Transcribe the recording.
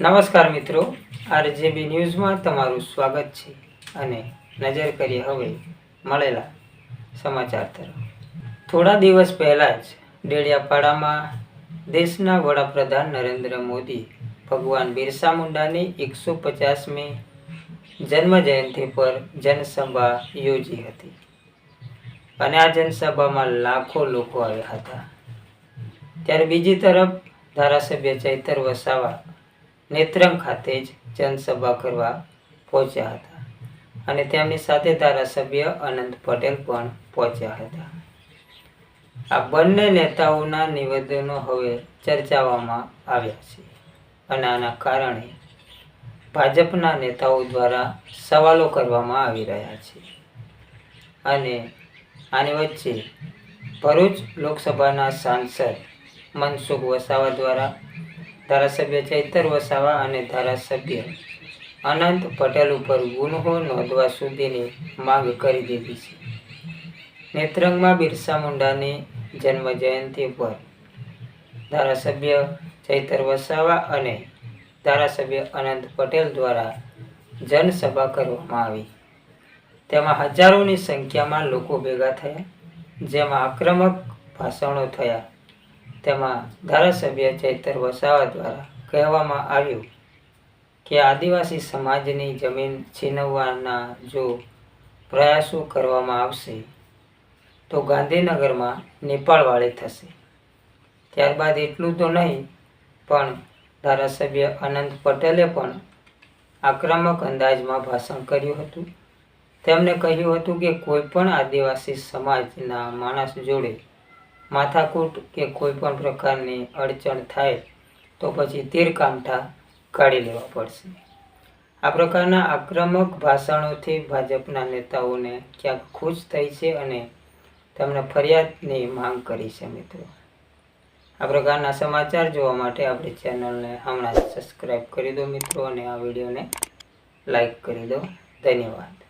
નમસ્કાર મિત્રો. આરજેબી ન્યૂઝમાં તમારું સ્વાગત છે અને નજર કરીએ હવે મળેલા સમાચાર તરફ. થોડા દિવસ પહેલાં જ ડેડિયાપાડામાં દેશના વડાપ્રધાન નરેન્દ્ર મોદી, ભગવાન બિરસા મુંડાની એકસો પચાસમી જન્મ જયંતિ પર જનસભા યોજી હતી. અને આ જનસભામાં લાખો લોકો આવ્યા હતા. ત્યારે બીજી તરફ ધારાસભ્ય ચૈતર વસાવા નેત્રંગ ખાતે જ જનસભા કરવા પહોંચ્યા હતા અને તેમની સાથે ધારાસભ્ય અનંત પટેલ પણ પહોંચ્યા હતા. આ બંને નેતાઓના નિવેદનો હવે ચર્ચાવામાં આવ્યા છે અને આના કારણે ભાજપના નેતાઓ દ્વારા સવાલો કરવામાં આવી રહ્યા છે અને આની વચ્ચે ભરૂચ લોકસભાના સાંસદ મનસુખ વસાવા દ્વારા ધારાસભ્ય ચૈતર વસાવા અને ધારાસભ્ય અનંત પટેલ ઉપર ગુન્હો નોંધવા સુધીની માંગ કરી દીધી છે. નેત્રંગમાં બિરસા મુંડાની જન્મ જયંતિ પર ધારાસભ્ય ચૈતર વસાવા અને ધારાસભ્ય અનંત પટેલ દ્વારા જનસભા કરવામાં આવી. તેમાં હજારોની સંખ્યામાં લોકો ભેગા થયા, જેમાં આક્રમક ભાષણો થયા. તેમાં ધારાસભ્ય ચૈતર વસાવા દ્વારા કહેવામાં આવ્યું કે આદિવાસી સમાજની જમીન છીનવવાના જો પ્રયાસો કરવામાં આવશે, તો ગાંધીનગરમાં નેપાળવાળી થશે. ત્યારબાદ એટલું તો નહીં, પણ ધારાસભ્ય અનંત પટેલે પણ આક્રમક અંદાજમાં ભાષણ કર્યું હતું. તેમણે કહ્યું હતું કે કોઈ પણ આદિવાસી સમાજના માણસ જોડે માથાકૂટ કે કોઈ પણ પ્રકારની અડચણ થાય તો પછી તીરકામઠા કાઢી લેવા પડશે. આ પ્રકારના આક્રમક ભાષણોથી ભાજપના નેતાઓને ક્યાંક ખુશ થઈ છે અને તેમણે ફરિયાદની માંગ કરી છે મિત્રો. આ પ્રકારના સમાચાર જોવા માટે આપણી ચેનલને હમણાં સબસ્ક્રાઈબ કરી દો મિત્રો અને આ વિડીયોને લાઈક કરી દો. ધન્યવાદ.